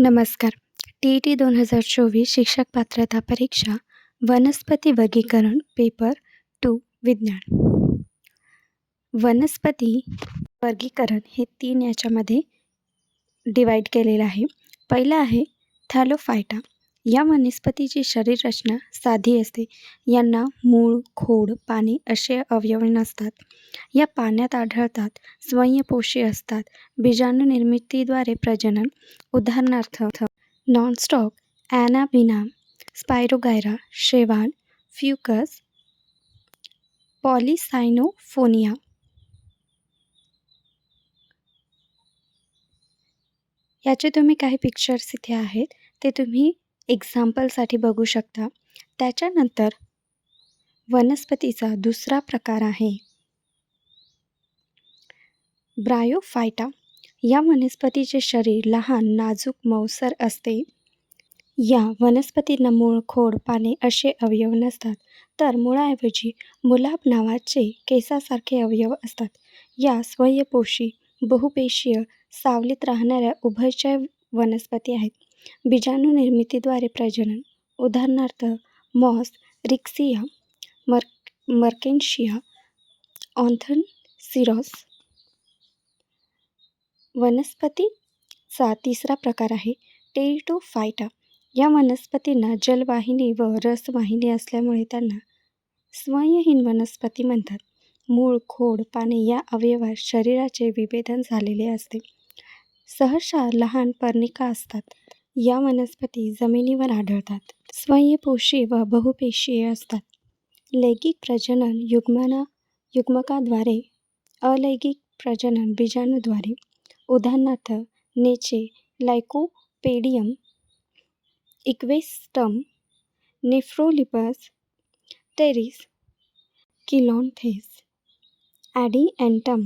नमस्कार. T E T दोन हजार चोवीस शिक्षक पात्रता परीक्षा वनस्पती वर्गीकरण पेपर टू विज्ञान. वनस्पती वर्गीकरण हे तीन याच्यामध्ये डिवाईड केलेलं आहे. पहिलं आहे थॅलोफायटा. या वनस्पतीची शरीररचना साधी असते. यांना मूळ खोड पाने असे अवयव नसतात. या पाण्यात आढळतात स्वयंपोषी असतात. बीजाणू निर्मितीद्वारे प्रजनन. उदाहरणार्थ नॉनस्टॉक ॲनाबिना स्पायरोगायरा शेवाल फ्युकस पॉलिसायनोफोनिया. याचे तुम्ही काही पिक्चर्स इथे आहेत. ते तुम्ही एक्झाम्पलसाठी बघू शकता. त्याच्यानंतर वनस्पतीचा दुसरा प्रकार आहे. ब्रायोफायटा या वनस्पतीचे शरीर लहान नाजूक मौसर असते. या वनस्पतींना मूळ खोड पाने असे अवयव नसतात. तर मुळाऐवजी मुलाब नावाचे केसासारखे अवयव असतात. या स्वयंपोषी बहुपेशीय सावलीत राहणाऱ्या उभयचय वनस्पती आहेत. बीजाणू निर्मितीद्वारे प्रजनन. उदाहरणार्थ मॉस रिक्सिया मर् मर्केन्शिया ऑन्थन सिरॉस वनस्पतीचा तिसरा प्रकार आहे टेरिटोफायटा या वनस्पतींना जलवाहिनी व रसवाहिनी असल्यामुळे त्यांना स्वयंहीन वनस्पती म्हणतात. मूळ खोड पाने या अवयवात शरीराचे विभेदन झालेले असते. सहसा लहान पर्णिका असतात. या वनस्पती जमिनीवर आढळतात. स्वयंपोषी व बहुपेशीय असतात. लैंगिक प्रजनन युग्मना युग्मकाद्वारे अलैंगिक प्रजनन बीजाणूद्वारे उदाहरणार्थ नेचे लायकोपेडियम इक्वेस्टम नेफ्रोलिपस टेरिस किलॉन्थेस ॲडिएंटम